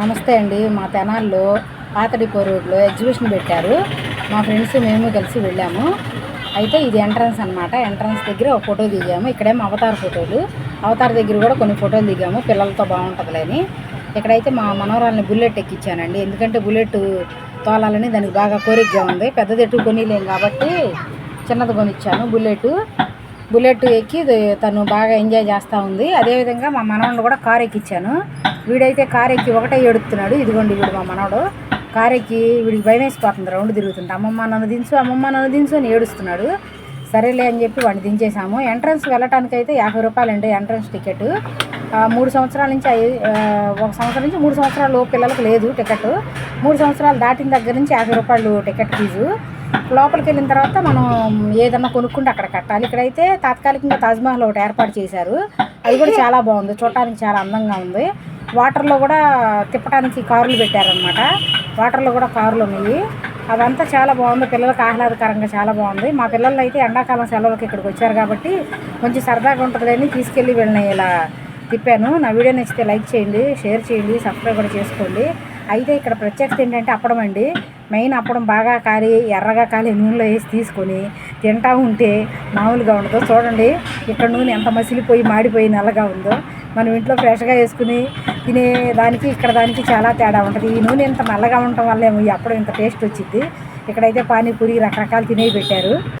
నమస్తే అండి. మా తెనాల్లో పాతడిపో రోడ్లో ఎగ్జిబిషన్ పెట్టారు. మా ఫ్రెండ్స్ మేము కలిసి వెళ్ళాము. అయితే ఇది ఎంట్రన్స్ అనమాట ఎంట్రన్స్ దగ్గర ఒక ఫోటో దిగాము. ఇక్కడేమో అవతార్ ఫోటోలు. అవతార్ దగ్గర కూడా కొన్ని ఫోటోలు దిగాము. పిల్లలతో బాగుంటుందిలేని. ఇక్కడైతే మా మనవరాల్ని బుల్లెట్ ఎక్కించానండి. ఎందుకంటే బుల్లెట్ తోలాలని దానికి బాగా కోరికగా ఉంది. పెద్దది ఎటు కొనిలేం కాబట్టి చిన్నది కొనిచ్చాను బుల్లెట్. బుల్లెట్ ఎక్కి తను బాగా ఎంజాయ్ చేస్తూ ఉంది. అదేవిధంగా మా మనవాళ్ళు కూడా కార్ ఎక్కిచ్చాను. వీడైతే కార్ ఎక్కి ఒకటే ఏడుతున్నాడు ఇదిగోండి వీడు మా మనవడు. కార్ ఎక్కి వీడికి భయం వేసిపోతుంది. రౌండ్ తిరుగుతుంటే అమ్మమ్మ నన్ను దించు అమ్మమ్మ నన్ను దించు అని ఏడుస్తున్నాడు. సరేలే అని చెప్పి వాడిని దించేసాము ఎంట్రన్స్ వెళ్ళటానికైతే యాభై యాభై రూపాయలండి. ఎంట్రన్స్ టికెట్ మూడు సంవత్సరాల నుంచి ఒక సంవత్సరం నుంచి మూడు సంవత్సరాలు పిల్లలకు లేదు టికెట్. మూడు సంవత్సరాలు దాటిన దగ్గర నుంచి యాభై రూపాయలు టికెట్ ఫీజు. లోపలికి వెళ్ళిన తర్వాత మనం ఏదన్నా కొనుక్కుంటే అక్కడ కట్టాలి. ఇక్కడైతే తాత్కాలికంగా తాజ్మహల్ ఒకటి ఏర్పాటు చేశారు. అది కూడా చాలా బాగుంది. చూడటానికి చాలా అందంగా ఉంది. వాటర్లో కూడా తిప్పడానికి కార్లు పెట్టారనమాట వాటర్లో కూడా కార్లు ఉన్నాయి. అదంతా చాలా బాగుంది. పిల్లలకు ఆహ్లాదకరంగా చాలా బాగుంది. మా పిల్లలు అయితే ఎండాకాలం సెలవులకు ఇక్కడికి వచ్చారు కాబట్టి కొంచెం సరదాగా ఉంటుందని తీసుకెళ్ళి వీళ్ళని ఇలా తిప్పాను. నా వీడియో నచ్చితే లైక్ చేయండి షేర్ చేయండి సబ్స్క్రైబ్ కూడా చేసుకోండి. అయితే ఇక్కడ ప్రత్యేకత ఏంటంటే అప్పడం అండి. మెయిన్ అప్పడం బాగా కాలి ఎర్రగా కాలి నూనెలో వేసి తీసుకొని తింటా ఉంటే మామూలుగా ఉండదు. చూడండి ఇక్కడ నూనె ఎంత మసిలిపోయి మాడిపోయి నల్లగా ఉందో. మనం ఇంట్లో ఫ్రెష్గా వేసుకుని తినే దానికి ఇక్కడ దానికి చాలా తేడా ఉంటుంది. ఈ నూనె ఇంత నల్లగా ఉండటం వల్ల ఏమో ఈ అప్పడం ఇంత టేస్ట్ వచ్చింది. ఇక్కడైతే పానీపూరి రకరకాలు తినేవి పెట్టారు.